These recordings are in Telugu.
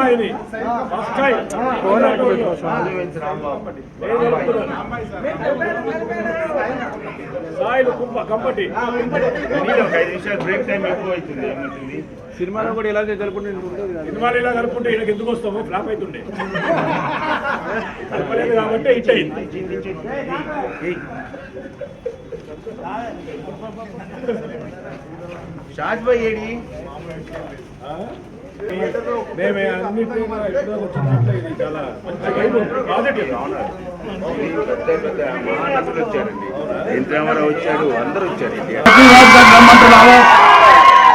సినిమా ఇది ఫస్ట్ టైం సాయిలు కుంప కంపటి. కనీసం ఒక ఐదు నిమిషాలు బ్రేక్ టైం ఎక్కువ అవుతుంది ఏమంటుంది సినిమాలో కూడా ఉంటుంది కదా. సినిమాలు ఇలా కలుపుకుంటే ఈయనకి ఎందుకు వస్తాము? ఫ్లాప్ అవుతుండే కలపలేదు కాబట్టి హిట్ అయింది. షాజ్ భాయ్ ఏడి మేమే అన్నింటినీ ఎప్పుడో వచ్చిందంటే ఇది చాలా మంచి వైబ్ పాజిటివ్ పెద్ద పెద్ద మహానటులు వచ్చారండి ఎన్టీ రామారావు వచ్చాడు అందరూ వచ్చారు ఇండియా. రమ్మంటున్నాము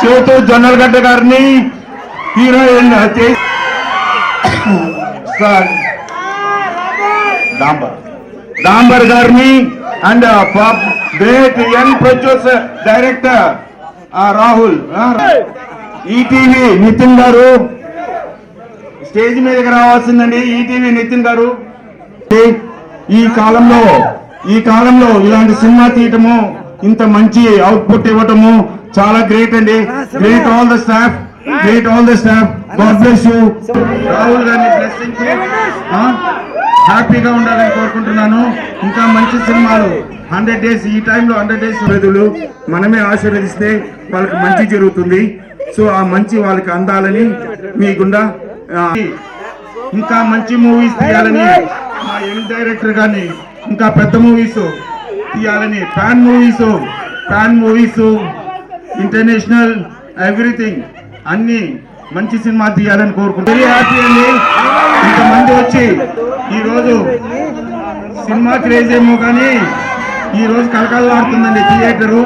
చేతు జొన్నలగడ్డ గారిని హీరోయిన్ డాంబర్. డాంబర్ గారిని and great young producer director Rahul ETV Nitin గారు. స్టేజ్ మీదకి రావాల్సిందండి ఈటీవీ నితిన్ గారు. ఈ కాలంలో ఈ కాలంలో ఇలాంటి సినిమా తీయటము ఇంత మంచి అవుట్పుట్ ఇవ్వటము చాలా గ్రేట్ అండి. Great all the staff great all the staff god bless you Rahul గారిని బ్లెస్సింగ్ హ్యాపీగా ఉండాలని కోరుకుంటున్నాను. ఇంకా మంచి సినిమాలు హండ్రెడ్ డేస్ ఈ టైంలో హండ్రెడ్ డేస్ ప్రజలు మనమే ఆశీర్వదిస్తే వాళ్ళకి మంచి జరుగుతుంది. సో ఆ మంచి వాళ్ళకి అందాలని మీ గుండా ఇంకా మంచి మూవీస్ తీయాలని మా యంగ్ డైరెక్టర్ గారిని ఇంకా పెద్ద మూవీస్ తీయాలని fan movies fan movies international everything అన్ని మంచి సినిమా తీయాలని కోరుకుంటున్నాను వెరీ హ్యాపీ అండి. ఇంతమంది వచ్చి ఈరోజు సినిమా క్రేజ్ ఏమో కానీ ఈరోజు రోజు కలకలలాడుతుందండి థియేటరు